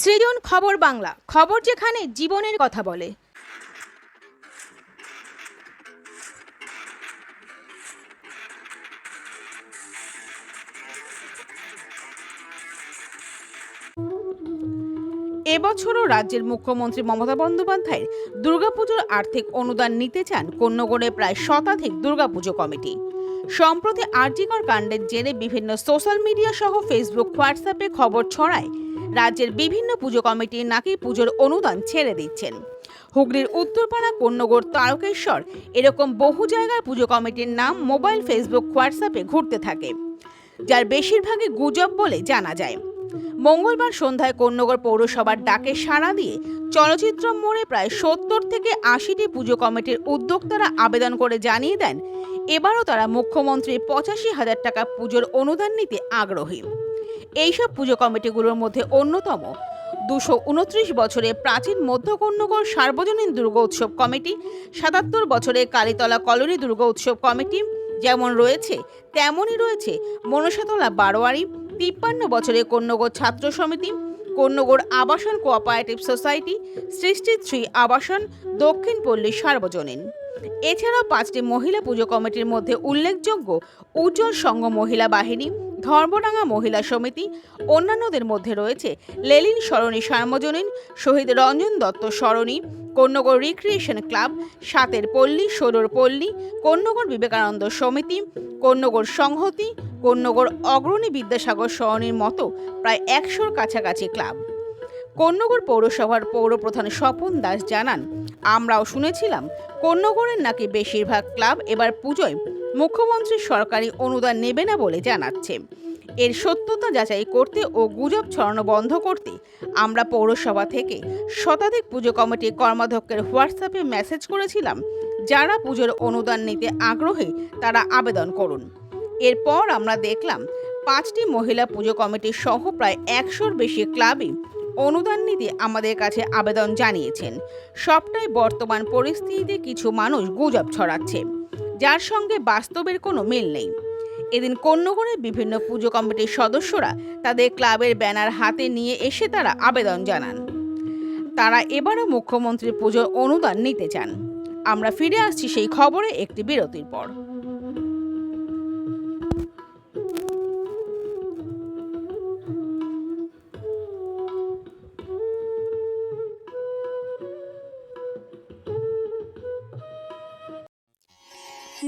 সৃজন খবর বাংলা, খবর যেখানে জীবনের কথা বলে। এবছরও রাজ্যের মুখ্যমন্ত্রী মমতা বন্দ্যোপাধ্যায়ের দুর্গাপুজোর আর্থিক অনুদান নিতে চান কন্যগড়ে প্রায় শতাধিক দুর্গাপুজো কমিটি। সম্প্রতি আর্জিকর কাণ্ডের জেরে বিভিন্ন সোশ্যাল মিডিয়া সহ ফেসবুক হোয়াটসঅ্যাপে খবর ছড়ায়। রাজ্যের বিভিন্ন পুজো কমিটি নাকি পুজোর অনুদান ছেড়ে দিচ্ছেন। হুগলির উত্তরপাড়া কন্যগড় তারকেশ্বর এরকম বহু জায়গার পুজো কমিটির নাম মোবাইল ফেসবুক হোয়াটসঅ্যাপে ঘুরতে থাকে, যার বেশিরভাগই গুজব বলে জানা যায়। মঙ্গলবার সন্ধ্যায় কন্যগড় পৌরসভার ডাকে সাড়া দিয়ে চলচ্চিত্র মোড়ে প্রায় সত্তর থেকে আশিটি পুজো কমিটির উদ্যোক্তারা আবেদন করে জানিয়ে দেন এবারও তারা মুখ্যমন্ত্রীর পঁচাশি হাজার টাকা পুজোর অনুদান নিতে আগ্রহী। এইসব পুজো কমিটিগুলোর মধ্যে অন্যতম দুশো উনত্রিশ বছরে প্রাচীন মধ্য কন্যগড় সার্বজনীন দুর্গোৎসব কমিটি, সাতাত্তর বছরে কালীতলা কলোনি দুর্গোৎসব কমিটি, যেমন রয়েছে তেমনই রয়েছে মনসাতলা বারোয়ারি, তিপ্পান্ন বছরে কন্যগড় ছাত্র সমিতি কন্যগড় আবাসন কোঅপারেটিভ সোসাইটি সৃষ্টি শ্রী আবাসন, দক্ষিণ পল্লী সার্বজনীন। এছাড়াও পাঁচটি মহিলা পুজো কমিটির মধ্যে উল্লেখযোগ্য উজ্জ্বল সংঘ মহিলা বাহিনী, ধর্মডাঙ্গা মহিলা সমিতি, অন্যান্যদের মধ্যে রয়েছে লেলিন সরণী সার্বজনীন, শহীদ রঞ্জন দত্ত সরণী কন্যগড় রিক্রিয়েশন ক্লাব, সাতের পল্লী, ষোলোর পল্লী কন্যগড় বিবেকানন্দ সমিতি কন্যগড় সংহতি কন্যগড় অগ্রণী বিদ্যাসাগর সরণীর মতো প্রায় একশোর কাছাকাছি ক্লাব। কন্যগড় পৌরসভার পৌরপ্রধান স্বপন দাস জানান আমরাও শুনেছিলাম কন্যগড়ের নাকি বেশিরভাগ ক্লাব এবার পুজোয় মুখ্যমন্ত্রীর সরকারি অনুদান নেবে না বলে জানাচ্ছে। এর সত্যতা যাচাই করতে ও গুজব ছড়ানো বন্ধ করতে আমরা পৌরসভা থেকে শতাধিক পুজো কমিটির কর্মাধ্যক্ষের হোয়াটসঅ্যাপে মেসেজ করেছিলাম, যারা পুজোর অনুদান নিতে আগ্রহী তারা আবেদন করুন। এরপর আমরা দেখলাম পাঁচটি মহিলা পুজো কমিটি সহ প্রায় একশোর বেশি ক্লাবই অনুদান নিতে আমাদের কাছে আবেদন জানিয়েছেন। সবটাই বর্তমান পরিস্থিতিতে কিছু মানুষ গুজব ছড়াচ্ছে, যার সঙ্গে বাস্তবের কোনো মিল নেই। এদিন কন্যগড়ের বিভিন্ন পুজো কমিটির সদস্যরা তাদের ক্লাবের ব্যানার হাতে নিয়ে এসে তারা আবেদন জানান। তারা এবারও মুখ্যমন্ত্রীর পুজোর অনুদান নিতে চান। আমরা ফিরে আসছি সেই খবরে একটি বিরতির পর।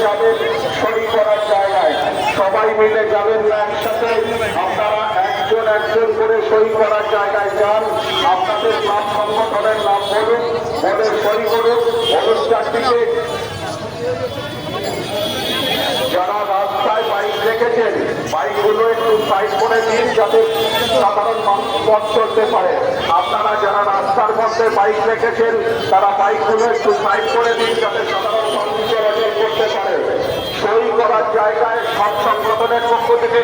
যাবেন সই করার জায়গায় সবাই মিলে যাবেন না একসাথে। আপনারা একজন একজন করে সই করার জায়গায় যান। আপনাদের নাম সংগঠনের নাম বলুন, বলে সই করুন অনুষ্ঠানটিকে যারা রাস্তায় বাইক রেখেছেন, বাইকগুলো একটু সাইড করে দিন যাতে সাধারণ মানুষ পথ চলতে পারে। আপনারা যারা রাস্তার মধ্যে বাইক রেখেছেন, তারা বাইকগুলো একটু সাইড করে দিন যাতে সাধারণ মানুষ করার জায়গায় সব সংগঠনের পক্ষ থেকে।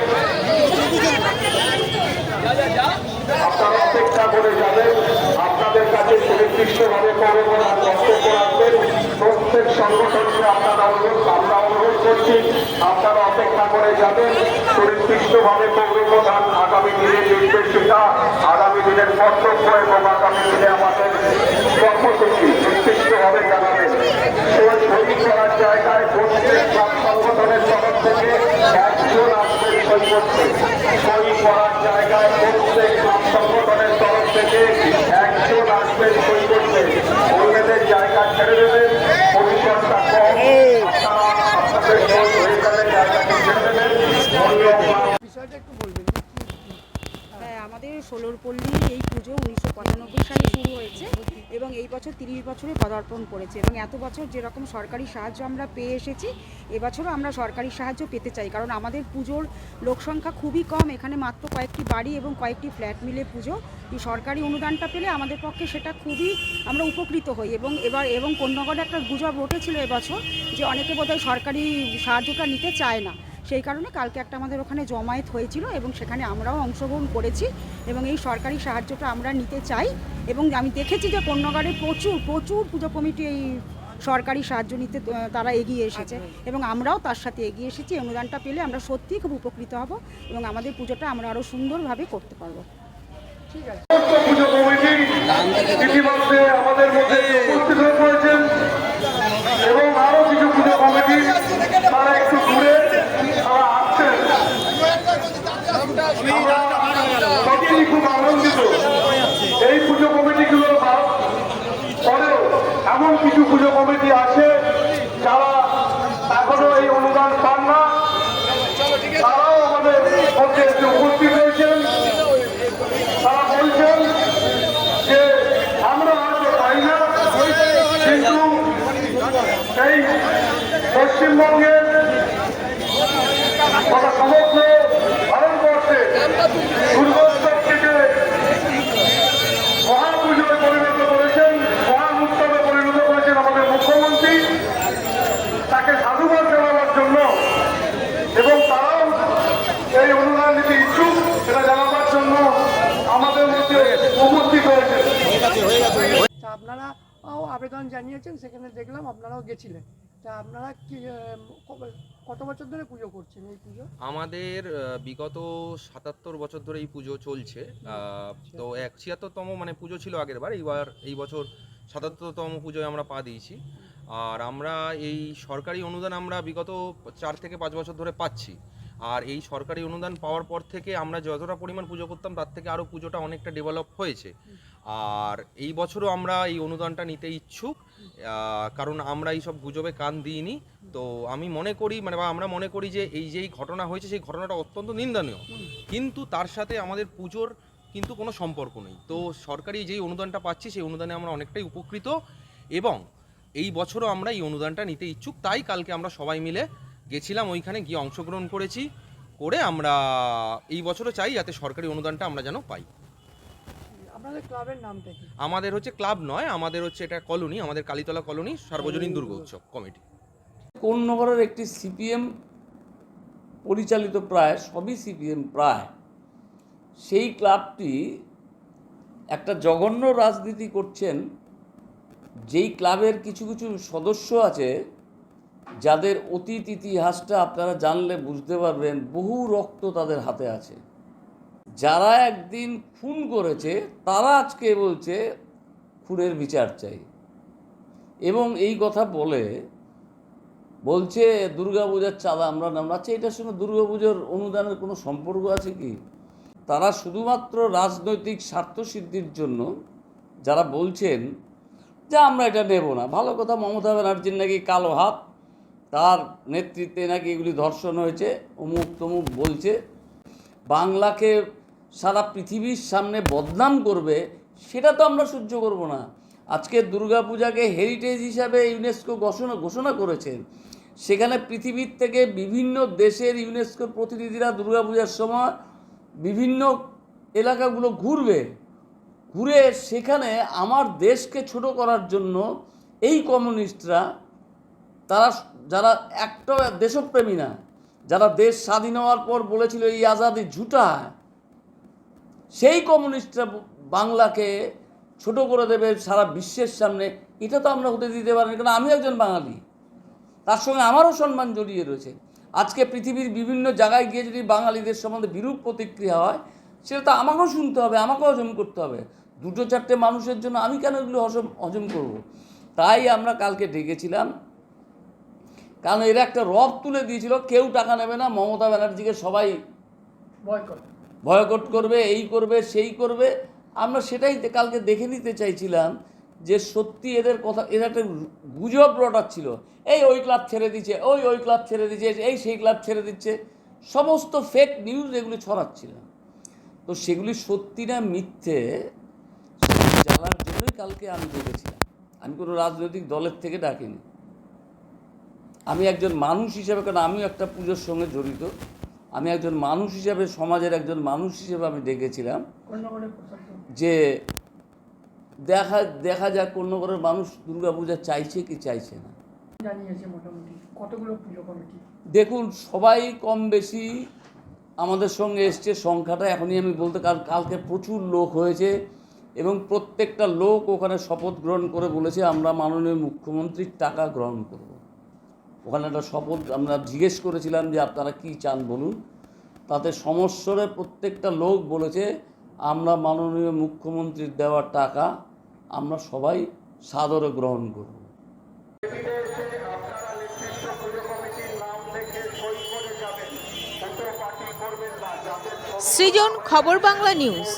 আপনারা অপেক্ষা করে যাবেন। আপনাদের কাছে সুনির্দিষ্টভাবে পৌরপ্রধান বক্তব্য রাখবেন। প্রত্যেক সংগঠনকে আপনারা অনুরোধ, আমরা অনুরোধ করছি, আপনারা অপেক্ষা করে যাবেন। সুনির্দিষ্টভাবে পৌরপ্রধান আগামী দিনের নির্দেশিকা আগামী দিনের কর্তব্য এবং আগামী দিনে আমাদের কর্মসূচি নির্দিষ্টভাবে জানাবেন। সেই সই করার জায়গায় প্রত্যেক সব সংগঠনের তরফ থেকে একজন আসবেন সই করতে সই করার জায়গায় প্রত্যেক সব সংগঠনের তরফ থেকে একজন আসবেন সই করতে অন্যদের জায়গা ছেড়ে দেবেন পরিসরটা কম আপনারা আপনাদের সই হয়ে গেলে জায়গাটি ছেড়ে দেবেন ধন্যবাদ বিষয়টা একটু বলবেন হ্যাঁ আমাদের ষোলোর এই পুজো উনিশশো পঁচানব্বই সালে শুরু হয়েছে এবং এই বছর তিরিশ বছরে পদার্পণ করেছে এবং এত বছর যেরকম সরকারি সাহায্য আমরা পেয়ে এসেছি, এবছরও আমরা সরকারি সাহায্য পেতে চাই। কারণ আমাদের পুজোর লোক সংখ্যা খুবই কম, এখানে মাত্র কয়েকটি বাড়ি এবং কয়েকটি ফ্ল্যাট মিলে পুজো। এই সরকারি অনুদানটা পেলে আমাদের পক্ষে সেটা খুবই আমরা উপকৃত হই এবং এবার এবং কন্যাগড়ে একটা গুজব উঠেছিল এবছর যে অনেকে বোধহয় সরকারি সাহায্যটা নিতে চায় না। সেই কারণে কালকে একটা আমাদের ওখানে জমায়েত হয়েছিল এবং সেখানে আমরাও অংশগ্রহণ করেছি এবং এই সরকারি সাহায্যটা আমরা নিতে চাই এবং আমি দেখেছি যে কন্যাগড়ে প্রচুর প্রচুর পুজো কমিটি এই সরকারি সাহায্য নিতে তারা এগিয়ে এসেছে এবং আমরাও তার সাথে এগিয়ে এসেছি। অনুদানটা পেলে আমরা সত্যিই খুব উপকৃত হব এবং আমাদের পুজোটা আমরা আরও সুন্দরভাবে করতে পারব। আমাদের মধ্যে উপস্থিত হয়ে পড়েছেন এবং আরও কিছু পুজো কমিটি তারা একটু দূরে তারা আসছেন আমরা সত্যিই খুব আনন্দিত। এই পুজো কমিটিগুলোর বা- পরেও এমন কিছু পুজো কমিটি আছে যারা এখনও এই অনুদান পান না। তারাও আমাদের মধ্যে উপস্থিত হয়েছেন। তারা বলছেন যে, আমরা হয়তো পাই না। কিন্তু এই পশ্চিমবঙ্গের তথা সমগ্র ভারতবর্ষে দুর্গোৎসবটিকে মহাপুজোয় পরিণত করেছেন মহান উৎসবে পরিণত করেছেন আমাদের মুখ্যমন্ত্রী তাকে সাধুবাদ জানাবার জন্য এবং তারাও এই অনুদান নিতে ইচ্ছুক সেটা জানাবার জন্য আমাদের মধ্যে উপস্থিত হয়েছে তা আপনারাও আবেদন জানিয়েছেন সেখানে দেখলাম আপনারাও গেছিলেন। তা আপনারা কি কত বছর ধরে পুজো করছেন এই পুজো? আমাদের বিগত সাতাত্তর বছর ধরে এই পুজো চলছে। তো এক ছিয়াত্তরতম মানে পুজো ছিল আগের বার এইবার এই বছর সাতাত্তরতম পুজোয় আমরা পা দিয়েছি। আর আমরা এই সরকারি অনুদান আমরা বিগত চার থেকে পাঁচ বছর ধরে পাচ্ছি। আর এই সরকারি অনুদান পাওয়ার পর থেকে আমরা যতটা পরিমাণ পুজো করতাম তার থেকে আরও পুজোটা অনেকটা ডেভেলপ হয়েছে। আর এই বছরও আমরা এই অনুদানটা নিতে ইচ্ছুক কারণ আমরা এই সব গুজবে কান দিইনি। তো আমি মনে করি মানে বা আমরা মনে করি যে এই যেই ঘটনা হয়েছে, সেই ঘটনাটা অত্যন্ত নিন্দনীয়। কিন্তু তার সাথে আমাদের পুজোর কিন্তু কোনো সম্পর্ক নেই। তো সরকারি যেই অনুদানটা পাচ্ছি, সেই অনুদানে আমরা অনেকটাই উপকৃত এবং এই বছরও আমরা এই অনুদানটা নিতে ইচ্ছুক। তাই কালকে আমরা সবাই মিলে গেছিলাম, ওইখানে গিয়ে অংশগ্রহণ করেছি, করে আমরা এই বছরও চাই যাতে সরকারি অনুদানটা আমরা যেন পাই। আপনাদের ক্লাবের নামটা কি? আমাদের হচ্ছে ক্লাব নয় আমাদের হচ্ছে এটা কলোনি আমাদের কালীতলা কলোনি সার্বজনীন দুর্গা উৎসব কমিটি। কোন নগরের একটি সিপিএম পরিচালিত প্রায় সবই সিপিএম প্রায় সেই ক্লাবটি একটা জঘন্য রাজনীতি করছেন যেই ক্লাবের কিছু কিছু সদস্য আছে যাদের অতীত ইতিহাসটা আপনারা জানলে বুঝতে পারবেন বহু রক্ত তাদের হাতে আছে। যারা একদিন খুন করেছে, তারা আজকে বলছে, খুনের বিচার চাই। এবং এই কথা বলে, বলছে দুর্গাপূজার চাঁদা আমরা নাম আচ্ছা এটার সঙ্গে দুর্গাপুজোর অনুদানের কোনো সম্পর্ক আছে কি? তারা শুধুমাত্র রাজনৈতিক স্বার্থ সিদ্ধির জন্য যারা বলছেন যে আমরা এটা নেব না। ভালো কথা, মমতা ব্যানার্জির নাকি কালো হাত, তার নেতৃত্বে নাকি এগুলি ধর্ষণ হয়েছে, অমুক তমুক বলছে। বাংলাকে সারা পৃথিবীর সামনে বদনাম করবে, সেটা তো আমরা সহ্য করব না। আজকে দুর্গাপূজাকে হেরিটেজ হিসাবে ইউনেস্কো ঘোষণা ঘোষণা করেছে সেখানে পৃথিবীর থেকে বিভিন্ন দেশের ইউনেস্কোর প্রতিনিধিরা দুর্গাপূজার সময় বিভিন্ন এলাকাগুলো ঘুরবে। ঘুরে সেখানে আমার দেশকে ছোট করার জন্য এই কমিউনিস্টরা, তারা যারা একটা দেশপ্রেমী না, যারা দেশ স্বাধীন হওয়ার পর বলেছিল এই আজাদি ঝুটা সেই কমিউনিস্টরা বাংলাকে ছোট করে দেবে সারা বিশ্বের সামনে, এটা তো আমরা হতে দিতে পারি কারণ আমি একজন বাঙালি। তার সঙ্গে আমারও সম্মান জড়িয়ে রয়েছে। আজকে পৃথিবীর বিভিন্ন জায়গায় গিয়ে যদি বাঙালিদের সম্বন্ধে বিরূপ প্রতিক্রিয়া হয়, সেটা তো আমাকেও শুনতে হবে, আমাকেও হজম করতে হবে। দুটো চারটে মানুষের জন্য আমি কেন এগুলো হজম হজম করব? তাই আমরা কালকে ডেকেছিলাম। কারণ এরা একটা রব তুলে দিয়েছিল, কেউ টাকা নেবে না, মমতা ব্যানার্জিকে সবাই বয়কট। ভয়কট করবে, এই করবে, সেই করবে। আমরা সেটাই কালকে দেখে নিতে চাইছিলাম যে সত্যি এদের কথা, এরা একটা গুজব রটাচ্ছিল। এই ওই ক্লাব ছেড়ে দিচ্ছে, ওই ওই ক্লাব ছেড়ে দিচ্ছে, এই, সেই ক্লাব ছেড়ে দিচ্ছে। সমস্ত ফেক নিউজ এগুলি ছড়াচ্ছিল। তো সেগুলি সত্যি না মিথ্যে জানার জন্যই কালকে আমি ডেকেছিলাম আমি কোনো রাজনৈতিক দলের থেকে ডাকিনি। আমি একজন মানুষ হিসেবে, কারণ আমিও একটা পুজোর সঙ্গে জড়িত। আমি একজন মানুষ হিসেবে সমাজের একজন মানুষ হিসেবে আমি ডেকেছিলাম যে দেখা দেখা যাক কন্যগরের মানুষ দুর্গাপূজা চাইছে কি চাইছে না। দেখুন সবাই কম বেশি আমাদের সঙ্গে এসছে সংখ্যাটা এখনই আমি বলতে কারণ কালকে প্রচুর লোক হয়েছে এবং প্রত্যেকটা লোক ওখানে শপথ গ্রহণ করে বলেছে আমরা মাননীয় মুখ্যমন্ত্রীর টাকা গ্রহণ করব। ওখানে একটা শপথ আমরা জিজ্ঞেস করেছিলাম যে আপনারা কি চান বলুন। তাতে সমস্বরে প্রত্যেকটা লোক বলেছে, আমরা মাননীয় মুখ্যমন্ত্রীর দেওয়ার টাকা আমরা সবাই সাদরে গ্রহণ করব। সৃজন খবর বাংলা নিউজ।